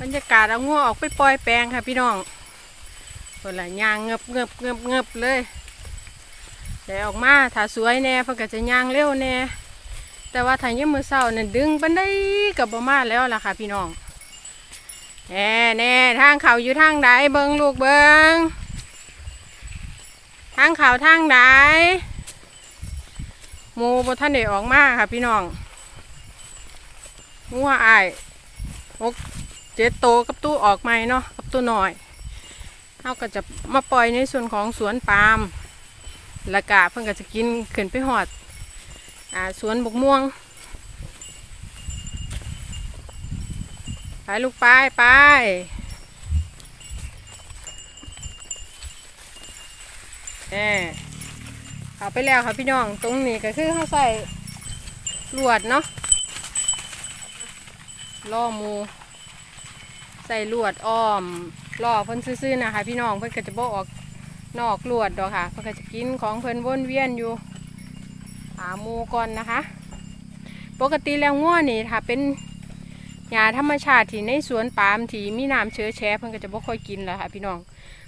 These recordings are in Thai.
บรรยากาศเอางัวออกไปปล่อยแปลงค่ะพี่น้องคนละยางเงบเงบเงบเงบเลยแต่ออกมาถ้าสวยแน่เพิ่นก็จะยางเร็วแน่แต่ว่าถ้ายังมือเศร้าเนี่ยดึงปันได้กับประมาแล้วล่ะค่ะ พี่น้องแน่แน่ทางเขาอยู่ทางใดเบิงลูกเบิงทางเขาทางใดหมูบท่านได้ออกมาค่ะ พี่น้องงัวอายหก เจ็ดโตกับตู้ออกใหม่เนาะกับตู้หน่อยเขาก็จะมาปล่อยในส่วนของสวนปาล์มละกะเพิ่นก็จะกินขึ้นไปหอดอ่าสวนบกม่วงไปลูกไปไปแหมเอาไปแล้วค่ะพี่น้องตรงนี้ก็คือเขาใส่ลวดเนาะล่อมู ใส่ลวดอ้อมล่อเพิ่นซื่อๆนะคะพี่น้องเพิ่นก็จะบ่ออกนอกลวดดอกค่ะเพิ่นก็จะกินของเพิ่นวนเวียนอยู่หาหมูก่อนนะคะ ปกติแล้วง่วนี่ถ้าเป็นหญ้าธรรมชาติที่ในสวนปาล์มที่มีน้ำเชื้อแช่เพิ่นก็จะบ่ค่อยกินแล้วค่ะ พี่น้อง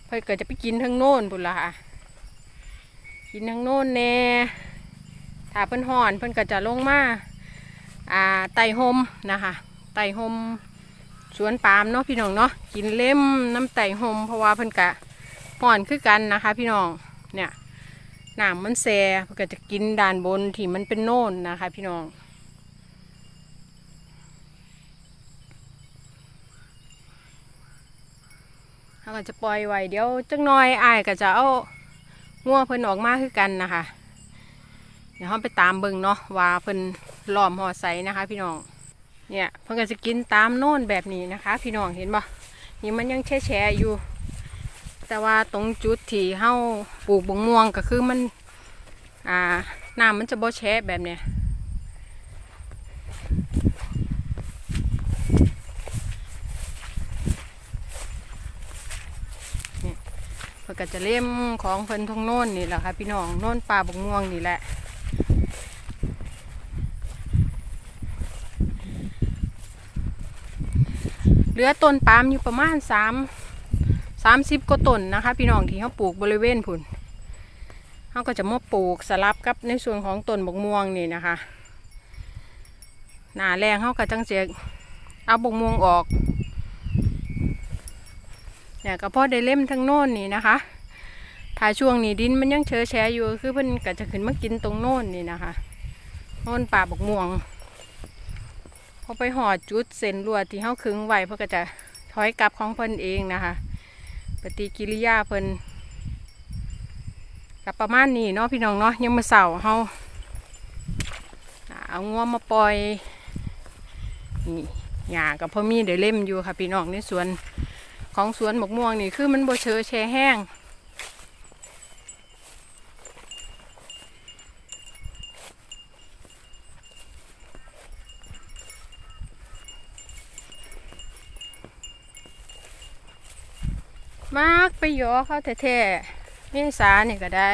เพิ่นก็จะไปกินทั้งโน่นพุ่นละค่ะกินทั้งโน่นแน่ถ้าเพิ่นห่อนเพิ่นก็จะลงมาอ่าไต่หมนะคะไต่หม สวนปาล์มเนาะพี่น้องเนาะกินเล่มน้ำไต่หมเพราะว่าเพิ่นก็ห่อนคือกันนะคะ พี่น้องเนี่ยหน้ำมันแซ่เพิ่นก็จะกินด้านบนที่มันเป็นโน่นนะคะ พี่น้องเขาก็จะปล่อยไว้เดี๋ยวจังน้อยอายก็จะเอางัวเพิ่นออกมาคือกันนะคะ เดี๋ยวเราไปตามเบิ่งเนาะว่าเพิ่นล้อมห่อใสนะคะ พี่น้อง เนี่ยเพิ่นก็จะกินตามโน่นแบบนี้นะคะ พี่น้องเห็นบ่นี่มันยังแช่แช่ๆอยู่ แต่ว่าตรงจุดที่เฮาปลูกบงม่วงก็คือมันอ่าน้ำมันจะบ่แช่แบบเนี้ยก็จะเล่มของเพิ่นทงโน่นนี่แหละค่ะพี่น้องโน่นปลาบกม่วงนี่แหละ ลือต้นปาล์มอยู่ประมาณสามสามสิบกว่าต้นนะคะ พี่น้องที่เขาปลูกบริเวณพุ่นเขาก็จะมาปลูกสลับกับในส่วนของต้นบกม่วงนี่นะคะหนาแรงเขาก็จังเสียเอาบกม่วงออกเนี่ยก็พอได้เล่มทั้งโน่นนี่นะคะถ้าช่วงนี้ดินมันยังเชอแฉะอยู่คือเพิ่นก็จะขึ้นมากินตรงโน่นนี่นะคะโน่นป่าบกม่วง อไปหอดจุดเส้นลวดที่เฮาคึงไว้เพื่อก็จะถอยกลับของเพิ่นเองนะคะ ปฏิกิริยาเพิ่นกับประมาณนี้เนาะพี่น้องเนาะยังมาเสาเฮาเอางวมาปล่อยนี่หญ้ากับพ่อมีได้เล่มอยู่ค่ะพี่น้องในสวนของสวนหมกม่วงนี่คือมันโบเชอแช่แห้ง มากไปหยอเขาแท้ๆนี่สานี่ก็ได้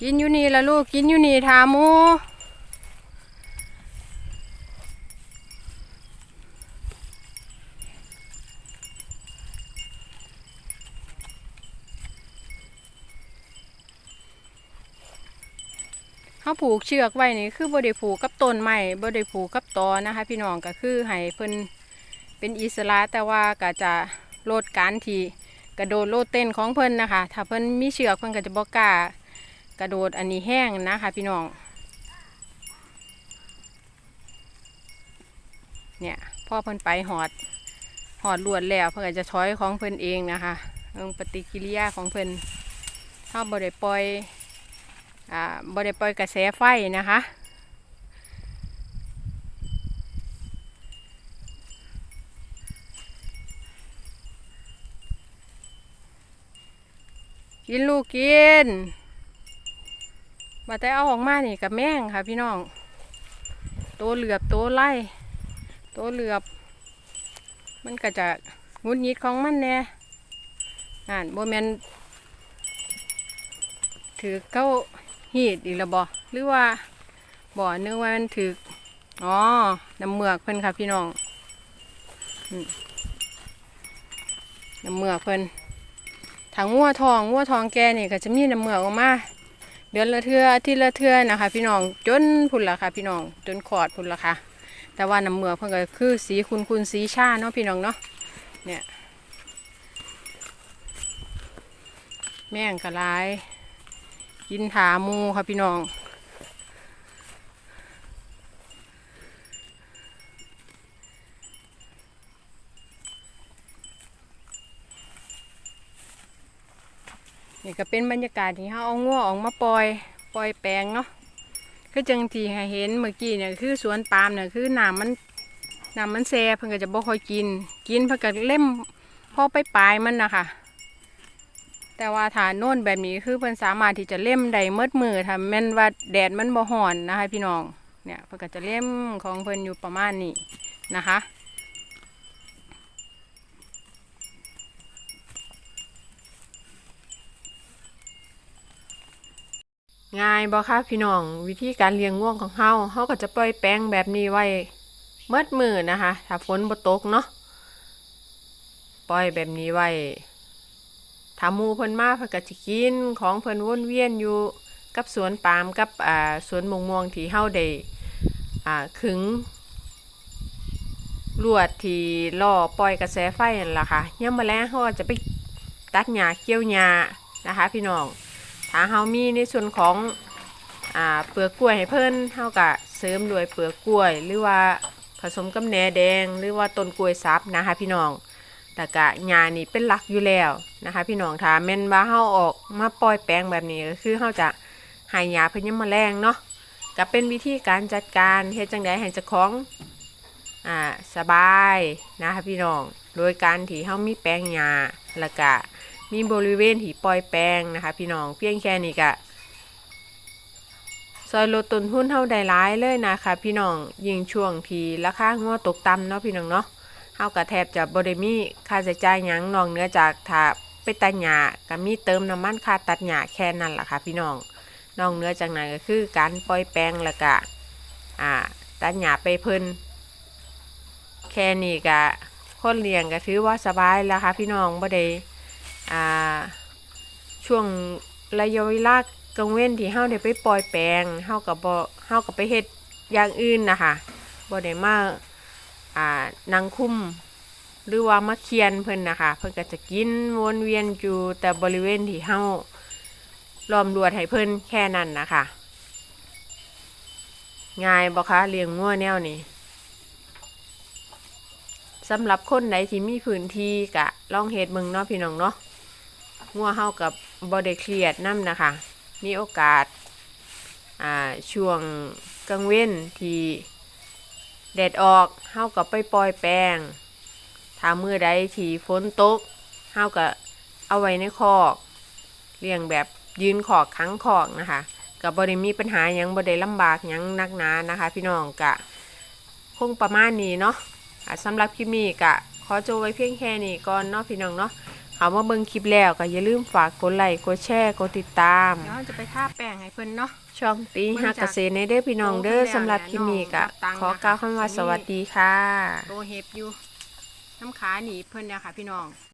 กินอยู่นี่ละลูกกินอยู่นี่ทามู เขาผูกเชือกไว้นี่คือบไดิผูกกับต้นไม้บไดิผูกกับตอนะคะ พี่น้องก็คือให้เพิ่นเป็นอิสระแต่ว่าก็จะลดการที่กระโดดโลดเต้นของเพิ่นนะคะ ถ้าเพิ่นมีเชือกเพิ่นก็จะบอกล้ากระโดดอันนี้แห้งนะคะ พี่น้อง เนี่ยพ่อเพิ่นไปหอดหอดลวดแล้วเพิ่นก็จะถอยของเพิ่นเองนะคะเรื่องปฏิกิริยาของเพิ่นถ้าบ่ได้ปล่อย บริปล่อยกระแสไฟนะคะ กินลูกกิน มาแต่เอาออกมานี่กับแม่งค่ะพี่น้อง ตัวเหลือบตัวไล่ ตัวเหลือบ มันก็จะงุดหงิดของมันแน่อ่านโบแมนถือเข้า หีดอีกล้วบ่หรือว่าบ่อนึกว่ามันถืออ๋อน้ำเมือกเพิ่นค่ะพี่น้องน้ำเมือกเพิ่นถ้างัวทองงัวทองแก่นี่ก็จะมีน้ำเมือกออกมาเดือนละเทื่อาทิตย์ละเทื่อนะคะ พี่น้องจนพุ่นละค่ะ พี่น้องจนขอดพุ่นละค่ะ แต่ว่าน้ำเมือกเพิ่นก็คือสีคุณคุณสีชาเนาะพี่น้องเนาะเนี่ยแม่งกระลาย กินถามูค่ะพี่น้อง นี่ก็เป็นบรรยากาศที่เขาเอางัวออกมาปล่อยปล่อยแปลงเนาะคือจังที่เห็นเมื่อกี้เนี่ยคือสวนปาล์มเนี่ยคือน้ำมันน้ำมันแซ่เพิ่นก็จะบ่ค่อยกิน กินเพิ่นก็เล่มพอไปปลายมันนะคะ แต่ว่าฐานโน่นแบบนี้คือเพิ่นสามารถที่จะเล่มได้เมดมือถ้าแม่นว่าแดดมันบ่ฮ้อนนะคะพี่น้องเนี่ยเพิ่นก็จะเล่มของเพิ่นอยู่ประมาณนี้นะคะง่ายบ่คะพี่น้องวิธีการเลี้ยงง่วงของเฮาเฮาก็จะปล่อยแป้งแบบนี้ไว้เมื่อมือนะคะ ถ้าฝนบ่ตกเนาะปล่อยแบบนี้ไว้ ถ้ามูเพิ่นมาเพิ่นก็สิกิน ของเพิ่นวนเวียนอยู่กับสวนปาล์มกับอ่าสวนมะม่วงที่เฮาได้อ่าขึงลวดที่ล่อปล่อยกระแสไฟนั่นล่ะค่ะยามมื้อแลงเฮาจะไปตัดหญ้าเกี่ยวหญ้านะคะ พี่น้องถ้าเฮามีในส่วนของอ่าเปลือกกล้วยให้เพิ่นเฮาก็เสริมด้วยเปลือกกล้วย หรือว่าผสมกับแหนแดง หรือว่าต้นกล้วยซับนะคะ พี่น้อง แต่กะหญ้านี่เป็นหลักอยู่แล้วนะคะ พี่น้องถ้าแม่นว่าเฮาออกมาปล่อยแปลงแบบนี้ก็คือเฮาจะห้ยาพยาแมลงเนาะก็เป็นวิธีการจัดการเฮ็ดจังไดให้เจ้าของอ่าสบายนะคะพี่น้อง โดยการที่เฮามีแปลงหญ้าแล้วก็มีบริเวณที่ปล่อยแปลงนะคะ พี่น้องเพียงแค่นี้ก็ซอยลดต้นทุนเท่าใดร้ายเลยนะคะ พี่น้องยิ่งช่วงที่ราคางัวตกต่ำเนาะพี่น้องเนาะ เฮาก็แทบจะบ่ได้มีค่าใช้จ่ายหยังนอกเหนือจากถ้าไปตัดหญ้าก็มีเติมน้ำมันค่าตัดหญ้าแค่นั้นล่ะค่ะพี่น้องนอกเหนือจากนั้นก็คือการปล่อยแปลงแล้วก็อ่าตัดหญ้าไปเพิ่นแค่นี้ก็คนเลี้ยงก็ถือว่าสบายแล้วค่ะพี่น้องบ่ได้อ่าช่วงระยะเวลากลางเว้นที่เฮาได้ไปปล่อยแปลงเฮากับบ่เฮากับไปเฮ็ดอย่างอื่นนะคะบ่ได้มา อ่านั่งคุ้มหรือว่ามาเคียนเพิ่นนะคะ เพิ่นก็จะกินวนเวียนอยู่แต่บริเวณที่เฮาล้อมรวดให้เพิ่นแค่นั้นนะคะง่ายบ่คะเลี้ยงงัวแนวนี้สำหรับคนไหนที่มีพื้นที่กะลองเฮ็ดเบิ่งเนาะพี่น้องเนาะงัวเฮากับบอดเครียดน้ำนะคะ มีโอกาสอ่าช่วงกลางเว้นที่ แดดออกเฮากับไปปล่อยแปลงถ้ามือใดที่ฝนตกเฮาก็เอาไว้ในคอกเลี้ยงแบบยืนขอกขังขอกนะคะกับบได้มีปัญหายังบได้ลำบากยังนักหนานะคะ พี่น้องกะคงประมาณนี้เนาะะสำหรับคลิปนี้กะขอจบไว้เพียงแค่นี้ก่อนเนาะพี่น้องเนาะเอามาเบิ่งคลิปแล้วก็อย่าลืมฝากกดไลค์กดแชร์กดติดตามเดี๋ยวจะไปทาแป้งให้เพิ่นเนาะ ช่องตีหักเกษตรในเด้อพี่น้องเด้อสำหรับคลิปนี้ก็ขอกล่าวคำว่าสวัสดีค่ะโตเห็บอยู่น้ำขาหนีบเพิ่นเนี่ยค่ะพี่น้อง